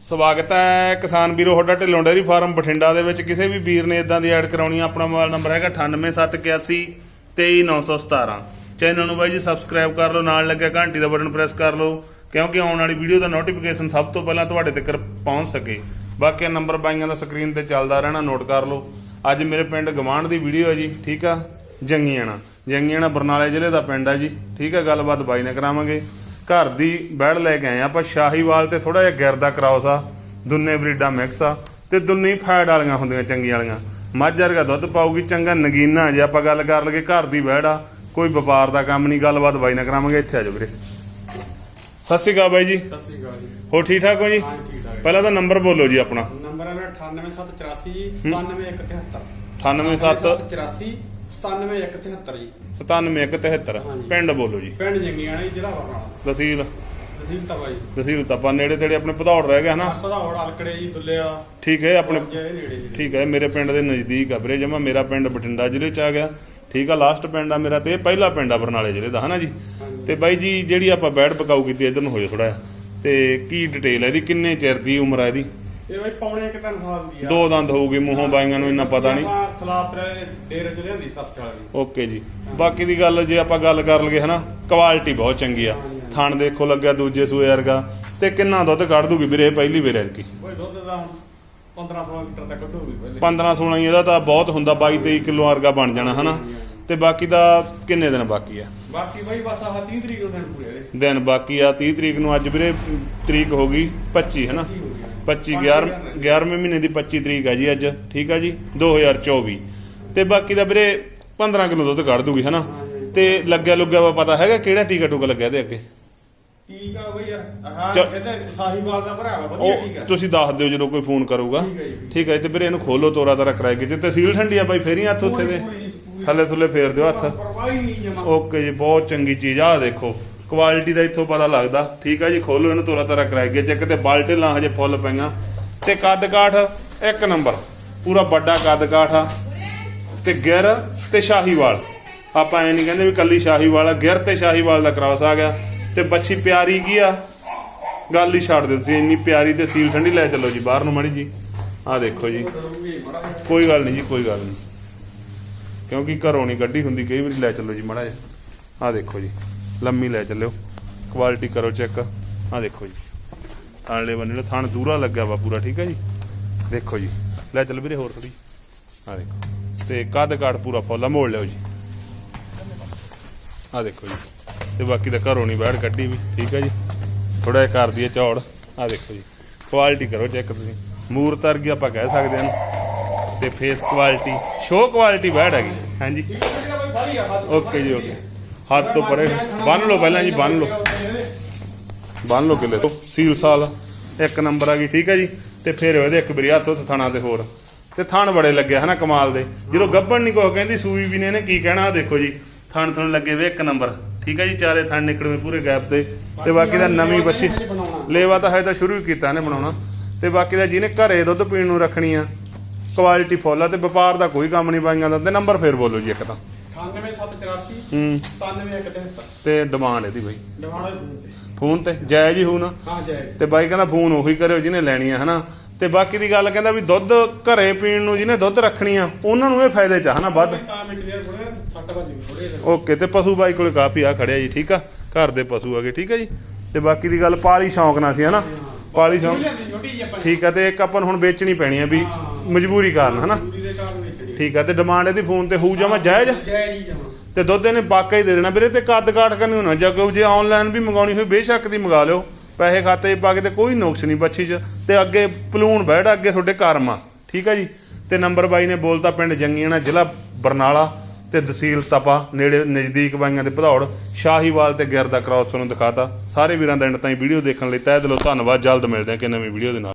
ਸਵਾਗਤ ਹੈ ਕਿਸਾਨ ਵੀਰੋ ਤੁਹਾਡਾ ਢਿੱਲੋਂ ਡੇਅਰੀ ਫਾਰਮ ਬਠਿੰਡਾ ਦੇ ਵਿੱਚ। ਕਿਸੇ ਵੀ ਵੀਰ ਨੇ ਇਦਾਂ ਦੀ ਐਡ ਕਰਾਉਣੀ ਆ, ਆਪਣਾ ਮੋਬਾਈਲ ਨੰਬਰ ਹੈਗਾ 98781 23917 ਚੈਨਲ ਨੂੰ ਬਾਈ ਜੀ ਸਬਸਕ੍ਰਾਈਬ ਕਰ ਲਓ, ਨਾਲ ਲੱਗਿਆ ਘੰਟੀ ਦਾ ਬਟਨ ਪ੍ਰੈਸ ਕਰ ਲਓ, ਕਿਉਂਕਿ ਆਉਣ ਵਾਲੀ ਵੀਡੀਓ ਦਾ ਨੋਟੀਫਿਕੇਸ਼ਨ ਸਭ ਤੋਂ ਪਹਿਲਾਂ ਤੁਹਾਡੇ ਤੱਕ ਪਹੁੰਚ ਸਕੇ। ਬਾਕੀ ਨੰਬਰ ਬਾਈਆਂ ਦਾ ਸਕਰੀਨ ਤੇ ਚੱਲਦਾ ਰਹਿਣਾ ਨੋਟ ਕਰ ਲਓ। ਅੱਜ ਮੇਰੇ ਪਿੰਡ ਗਵਾਂਢ ਦੀ ਵੀਡੀਓ ਹੈ ਜੀ, ਠੀਕ ਆ? ਜੰਗੀਆਣਾ। ਜੰਗੀਆਣਾ ਬਰਨਾਲੇ ਜ਼ਿਲ੍ਹੇ ਦਾ ਪਿੰਡ ਹੈ ਜੀ, ਠੀਕ ਆ? ਗੱਲਬਾਤ ਬਾਈ ਨਾਲ ਕਰਾਵਾਂਗੇ। ਘਰ ਦੀ ਬੈੜ ਲੈ ਕੇ ਆਏ ਆਪਾਂ ਸ਼ਾਹੀਵਾਲ ਤੇ ਥੋੜਾ ਜਿਹਾ ਗਿਰਦਾ ਕਰਾਉਸ ਆ ਦੁੰਨੇ ਬਰੀਡਾਂ ਮਿਕਸ ਆ ਤੇ ਦੁੰਨੀ ਫੈਟ ਵਾਲੀਆਂ ਹੁੰਦੀਆਂ ਚੰਗੀ ਵਾਲੀਆਂ। ਮੱਝ ਵਰਗਾ ਦੁੱਧ ਪਾਊਗੀ ਚੰਗਾ ਨਗੀਨਾ ਜੇ ਆਪਾਂ ਗੱਲ ਕਰ ਲਈਏ ਘਰ ਦੀ ਬੈੜ ਆ ਕੋਈ ਵਪਾਰ ਦਾ ਕੰਮ ਨਹੀਂ ਗੱਲਬਾਤ ਬਾਈ ਨਾਲ ਕਰਾਵਾਂਗੇ ਇੱਥੇ ਆ ਜਾਓ ਵੀਰੇ। ਸਤਿ ਸ਼੍ਰੀ ਅਕਾਲ ਬਾਈ ਜੀ। ਸਤਿ ਸ਼੍ਰੀ ਅਕਾਲ ਜੀ। ਹੋ ਠੀਕ ਠਾਕ ਹੋ ਜੀ? ਪਹਿਲਾਂ ਤਾਂ ਨੰਬਰ ਬੋਲੋ ਜੀ ਆਪਣਾ। ਨੰਬਰ ਹੈ ਮੇਰਾ 98784 97173 987 97173 ਜੀ। 97173 ਹਾਂਜੀ। ਪਿੰਡ ਬੋਲੋ ਜੀ। ਪਿੰਡ ਜੰਗੀਆਣਾ ਜੀ ਜ਼ਿਲ੍ਹਾ ਬਰਨਾਲਾ। ਤਹਿਸੀਲ? ਤਹਿਸੀਲ ਤਵਾ ਜੀ। ਤਹਿਸੀਲ ਤਪਾ ਨੇੜੇ ਤੇੜੇ ਆਪਣੇ ਪਧੌੜ ਰਹਿ ਗਿਆ ਹਨਾ? ਹੋੜ ਅਲਕੜੇ ਜੀ ਦੁੱਲੇ ਵਾਲਾ। ਠੀਕ ਹੈ ਆਪਣੇ ਜੇ ਨੇੜੇ ਜੀ ਠੀਕ ਹੈ ਮੇਰੇ ਪਿੰਡ ਦੇ ਨਜ਼ਦੀਕ ਆ ਵੀਰੇ ਜਮਾ ਮੇਰਾ ਪਿੰਡ ਬਠਿੰਡਾ ਜ਼ਿਲ੍ਹੇ ਚ ਆ ਗਿਆ। ਠੀਕ ਆ ਲਾਸਟ ਪਿੰਡ ਆ ਮੇਰਾ ਤੇ ਇਹ ਪਹਿਲਾ ਪਿੰਡ ਆ ਬਰਨਾਲੇ ਜ਼ਿਲ੍ਹੇ ਦਾ ਹਨਾ ਜੀ। ਤੇ ਬਾਈ ਜੀ ਜਿਹੜੀ ਆਪਾਂ ਬੈਡ ਪਕਾਉ ਕੀਤੀ ਇਧਰ ਨੂੰ ਹੋ ਜਾ ਥੋੜਾ ਤੇ ਕੀ ਡਿਟੇਲ ਹੈ ਇਹਦੀ? ਕਿੰਨੇ ਚਿਰ ਦੀ ਉਮਰ ਹੈ ਇਹਦੀ? ਇਹ ਬਈ ਪੌਣੇ ਇੱਕ ਤਿੰਨ ਸਾਲ ਦੀ ਆ। ਦੋ ਦੰਦ ਹੋਊਗੀ ਮੂੰਹੋਂ ਬਾਈਆਂ ਨੂੰ ਇੰਨਾ ਪਤਾ ਨਹੀਂ। ਆਪਾਂ ਸਲਾਪਰੇ ਡੇਰੇ ਚ ਲਿਆਂਦੀ ਸੱਸ ਵਾਲੀ। ਓਕੇ ਜੀ। ਬਾਕੀ ਦੀ ਗੱਲ ਜੇ ਆਪਾਂ ਗੱਲ ਕਰ ਲਈਏ ਹਨਾ ਕੁਆਲਿਟੀ ਬਹੁਤ ਚੰਗੀ ਆ। ਥਣ ਦੇਖੋ ਲੱਗਿਆ ਦੂਜੇ ਸੂਏ ਵਰਗਾ। ਤੇ ਕਿੰਨਾ ਦੁੱਧ ਕੱਢ ਦੂਗੀ ਵੀਰੇ ਪਹਿਲੀ ਵੇਰ ਐਤਕੀ ਕੋਈ ਦੁੱਧ ਦਾ ਹੁਣ 15 16 ਲੀਟਰ ਤੱਕ ਕੱਢੂਗੀ ਪਹਿਲੇ 15 16 ਇਹਦਾ ਤਾਂ ਬਹੁਤ ਹੁੰਦਾ 22 23 ਕਿਲੋ ਵਰਗਾ ਬਣ ਜਾਣਾ ਹਨਾ। ਤੇ ਬਾਕੀ ਦਾ ਕਿੰਨੇ ਦਿਨ ਬਾਕੀ ਆ? ਬਾਕੀ ਬਈ ਬਸ ਆਹ 30 ਤਰੀਕ ਨੂੰ ਦਿਨ ਪੂਰੇ ਦੇ ਦਿਨ ਬਾਕੀ ਆ 30 ਤਰੀਕ ਨੂੰ ਅੱਜ ਵੀਰੇ ਤਰੀਕ ਹੋ ਗਈ 25 ਹਨਾ। 25 11 11ਵੇਂ ਮਹੀਨੇ ਦੀ 25 ਤਰੀਕ ਆ ਜੀ ਅੱਜ ਠੀਕ ਆ ਜੀ? 2024 ਤੇ ਬਾਕੀ ਦਾ ਵੀਰੇ 15 ਕਿਲੋ ਦੁੱਧ ਕੱਢ ਦੂਗੀ ਹਨਾ? ਤੇ ਲੱਗਿਆ ਲੁੱਗਿਆ ਵਾ ਪਤਾ ਹੈਗਾ ਕਿਹੜਾ ਟੀਕਾ ਟੂਕਾ ਲੱਗਿਆ ਇਹਦੇ ਅੱਗੇ? ਬਈ ਹਾਂ ਸਾਹੀਵਾਲ ਦਾ ਵਧੀਆ ਤੁਸੀਂ ਦੱਸ ਦਿਓ ਜਦੋਂ ਕੋਈ ਫੋਨ ਕਰੂਗਾ। ਠੀਕ ਹੈ ਤੇ ਵੀਰੇ ਇਹਨੂੰ ਖੋਲੋ ਤੋਰਾ ਤਾਰਾ ਕਰਾਏ ਜੇ ਤਹਿਸੀਲ ਠੰਡੀ ਆ ਬਾਈ ਫੇਰੀ ਹੱਥ ਉੱਥੇ ਦੇ। ਥੱਲੇ ਥੱਲੇ ਫੇਰ ਦਿਓ ਹੱਥ। ਓਕੇ ਜੀ ਬਹੁਤ ਚੰਗੀ ਚੀਜ਼ ਆ ਦੇਖੋ। ਕੁਆਲਿਟੀ ਦਾ ਇੱਥੋਂ ਪਤਾ ਲੱਗਦਾ। ਠੀਕ ਆ ਜੀ, ਖੋਲੋ ਇਹਨੂੰ, ਤੋਰਾ ਤਾਰਾ ਕਰਾਈ ਗਿਆ। ਚੈੱਕ ਤੇ ਬਾਲਟੇ ਲਾਂ ਹਜੇ ਫੁੱਲ ਪਈਆਂ। ਤੇ ਕੱਦ ਕਾਠ ਇੱਕ ਨੰਬਰ। ਪੂਰਾ ਵੱਡਾ ਕੱਦ ਕਾਠ ਆ। ਤੇ ਗਿਰ ਤੇ ਸ਼ਾਹੀਵਾਲ। ਆਪਾਂ ਐ ਨਹੀਂ ਕਹਿੰਦੇ ਵੀ ਕੱਲੀ ਸ਼ਾਹੀਵਾਲ ਆ। ਗਿਰ ਤੇ ਸ਼ਾਹੀਵਾਲ ਦਾ ਕ੍ਰਾਸ ਆ ਗਿਆ। ਤੇ ਬੱਚੀ ਪਿਆਰੀ ਕੀ ਆ? ਗੱਲ ਹੀ ਛੱਡ ਦਿਓ ਤੁਸੀਂ, ਇੰਨੀ ਪਿਆਰੀ ਤੇ ਸੀਲ ਠੰਡੀ ਲੈ ਚੱਲੋ ਜੀ, ਬਾਹਰ ਨੂੰ ਮੜੀ ਜੀ। ਆਹ ਦੇਖੋ ਜੀ। ਕੋਈ ਗੱਲ ਨਹੀਂ ਜੀ, ਕੋਈ ਗੱਲ ਨਹੀਂ। ਕਿਉਂਕਿ ਘਰੋਂ ਨਹੀਂ ਗੱਡੀ ਹੁੰਦੀ, ਕਈ ਵਾਰੀ ਲੈ ਚੱਲੋ ਜੀ ਮੜਾ ਜਿਹਾ। ਆਹ ਦੇਖੋ ਜੀ। ਲੰਮੀ ਲੈ ਚੱਲਿਓ। ਕੁਆਲਿਟੀ ਕਰੋ ਚੈੱਕ ਆਹ ਦੇਖੋ ਜੀ। ਥਾਣਲੇ ਬੰਨੇ ਨੂੰ ਥਣ ਦੂਰਾ ਲੱਗਿਆ ਵਾ ਪੂਰਾ ਠੀਕ ਹੈ ਜੀ? ਦੇਖੋ ਜੀ। ਲੈ ਚੱਲ ਵੀਰੇ ਹੋਰ ਥੋੜੀ ਆਹ ਦੇਖੋ। ਤੇ ਕੱਦ ਕਾਠ ਪੂਰਾ ਫੁੱਲ ਮੋੜ ਲਿਓ ਜੀ। ਆਹ ਦੇਖੋ ਜੀ। ਤੇ ਬਾਕੀ ਤਾਂ ਘਰੋਂ ਨਹੀਂ ਬਾਹਰ ਕੱਢੀ ਵੀ ਠੀਕ ਹੈ ਜੀ? ਥੋੜਾ ਜਿਹਾ ਕਰ ਦਈਏ ਝੌੜ ਆਹ ਦੇਖੋ ਜੀ। ਕੁਆਲਿਟੀ ਕਰੋ ਚੈੱਕ ਤੁਸੀਂ। ਮੂਰਤ ਵਰਗੀ ਆਪਾਂ ਕਹਿ ਸਕਦੇ ਹਾਂ ਤੇ face quality show quality bad ਹੈਗੀ। ਹਾਂਜੀ। ਓਕੇ ਜੀ ਓਕੇ ਹੱਥ ਤੋਂ ਪਰੇ। ਬੰਨ ਲਓ ਪਹਿਲਾਂ ਜੀ, ਬੰਨ ਲਓ। ਬੰਨ ਲਓ ਕਿਲੇ ਤੋਂ। ਸੀਲ ਸਾਲ। ਇੱਕ ਨੰਬਰ ਆ ਗਈ, ਠੀਕ ਹੈ ਜੀ। ਤੇ ਫਿਰ ਉਹਦੇ ਇੱਕ ਵਾਰੀ ਹੱਥ ਉੱਥੇ ਥਾਣਾ ਤੇ ਹੋਰ। ਤੇ ਥਾਣ ਬੜੇ ਲੱਗੇ, ਹਨਾ, ਕਮਾਲ ਦੇ। ਜਦੋਂ ਗੱਬਣ ਨਹੀਂ ਕੋ ਕਹਿੰਦੀ, ਸੂਈ ਵੀ ਨੇ ਇਹਨੇ ਕੀ ਕਹਿਣਾ ਦੇਖੋ ਜੀ। ਥਣ ਥਣ ਲੱਗੇ ਵੇ, ਇੱਕ ਨੰਬਰ। ਠੀਕ ਹੈ ਜੀ, ਚਾਰੇ ਥਣ ਨਿਕਲਵੇਂ ਪੂਰੇ ਗੈਪ ਤੇ। ਤੇ ਬਾਕੀ ਦਾ ਨਵੀਂ ਬੱਚੀ ਲੇਵਾ ਤਾਂ ਹਜੇ ਤਾਂ ਸ਼ੁਰੂ ਹੀ ਕੀਤਾ ਇਹਨੇ ਬਣਾਉਣਾ। ਤੇ ਬਾਕੀ ਦਾ ਜਿਹਨੇ ਘਰੇ ਦੁੱਧ ਪੀਣ ਨੂੰ ਰੱਖਣੀ ਆ ਕੁਆਲਿਟੀ ਫੁੱਲ ਆ, ਤੇ ਵਪਾਰ ਦਾ ਕੋਈ ਕੰਮ ਨਹੀਂ ਬਾਈਆਂ ਦਾ। ਤੇ ਨੰਬਰ ਫੇਰ ਬੋਲੋ ਜੀ ਇੱਕ ਤਾਂ। 98784 ਹੂੰ। 97173 ਤੇ ਡਿਮਾਂਡ ਇਹਦੀ ਬਾਈ। ਫੋਨ ਤੇ। ਜਾਇਜ਼ ਹੀ ਹੋਊ ਨਾ? ਹਾਂ ਜੈ ਤੇ ਬਾਈ ਕਹਿੰਦਾ ਫੋਨ ਉਹੀ ਕਰਿਓ ਜਿਹਨੇ ਲੈਣੀ ਆ ਹਨਾ? ਤੇ ਬਾਕੀ ਦੀ ਗੱਲ ਕਹਿੰਦਾ ਵੀ ਦੁੱਧ ਘਰੇ ਪੀਣ ਨੂੰ ਜਿਹਨੇ ਦੁੱਧ ਰੱਖਣੀ ਆ ਉਹਨਾਂ ਨੂੰ ਇਹ ਫਾਇਦੇ ਚ ਹਨਾ ਵੱਧ? ਤਾਂ ਮੈਂ ਕਲੀਅਰ ਥੋੜਾ 60 ਵਜੇ ਥੋੜੇ ਓਕੇ ਤੇ ਪਸ਼ੂ ਬਾਈ ਕੋਲੇ ਕਾਫੀ ਆ ਖੜਿਆ ਜੀ ਠੀਕ ਆ? ਘਰ ਦੇ ਪਸ਼ੂ ਆਗੇ ਠੀਕ ਆ ਜੀ? ਤੇ ਬਾਕੀ ਦੀ ਗੱਲ ਪਾਲੀ ਸ਼ੌਂਕ ਨਾਲ ਸੀ ਹਨਾ? ਪਾਲੀ ਸ਼ੌਂਕ ਠੀਕ ਆ ਤੇ ਇੱਕ ਆਪਾਂ ਨੂੰ ਹੁਣ ਵੇਚਣੀ ਪੈਣੀ ਆ ਵੀ ਮਜਬੂਰੀ ਕਾਰਨ ਹਨਾ? ਠੀਕ ਆ ਤੇ ਡਿਮਾਂਡ ਇਹਦੀ ਫੋਨ ਤੇ ਹੋਊ ਜਾਵਾਂ ਜਾਇਜ਼? ਜੈ ਜੀ ਜਮਾ। ਤੇ ਦੁੱਧ ਇਹਨੇ ਵਾਕਈ ਦੇ ਦੇਣਾ। ਵੀਰੇ, ਤੇ ਕੱਦ ਕਾਟ ਕਰਨੀ ਹੋਣਾ। ਜਾਂ ਕੋਈ ਜੇ ਆਨਲਾਈਨ ਵੀ ਮੰਗਾਉਣੀ ਹੋਈ, ਬੇਸ਼ੱਕ ਦੀ ਮੰਗਾ ਲਿਓ। ਪੈਸੇ ਖਾਤੇ 'ਚ ਪਾ ਕੇ ਤੇ ਕੋਈ ਨੁਕਸ ਨਹੀਂ ਬੱਚੀ 'ਚ। ਤੇ ਅੱਗੇ ਪਲੂਣ ਬੈਠ, ਅੱਗੇ ਤੁਹਾਡੇ ਕਰਮ ਆ ਠੀਕ ਹੈ ਜੀ? ਤੇ ਨੰਬਰ ਬਾਈ ਨੇ ਬੋਲਤਾ ਪਿੰਡ ਜੰਗੀਆਣਾ, ਜ਼ਿਲ੍ਹਾ ਬਰਨਾਲਾ ਤੇ ਤਹਿਸੀਲ ਤਪਾ, ਨੇੜੇ ਨਜ਼ਦੀਕ ਬਾਈਆਂ ਦੇ ਭਦੌੜ। ਸ਼ਾਹੀਵਾਲ ਤੇ ਗਿਰਦਾ ਕ੍ਰਾਸ ਤੁਹਾਨੂੰ ਦਿਖਾਤਾ। ਸਾਰੇ ਵੀਰਾਂ ਦਾ ਐਂਡ ਤਾਈਂ ਵੀਡੀਓ ਦੇਖਣ ਲਈ ਤਹਿ ਦਿਲੋਂ ਧੰਨਵਾਦ। ਜਲਦ ਮਿਲਦੇ ਹਾਂ ਕਿ ਨਵੀਂ ਵੀਡੀਓ ਦੇ ਨਾਲ।